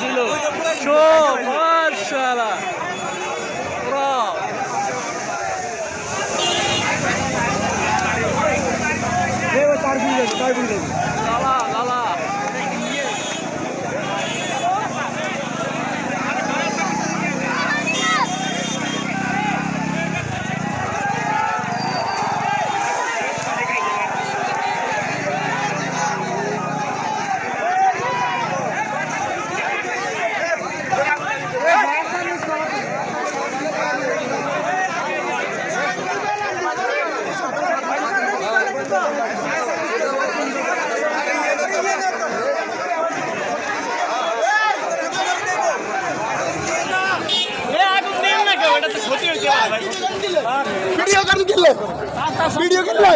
ছিল। শো মাশাআল্লাহ। পুরো। লালা লালা ভিডিও কারণ কিনলে ভিডিও কিনলে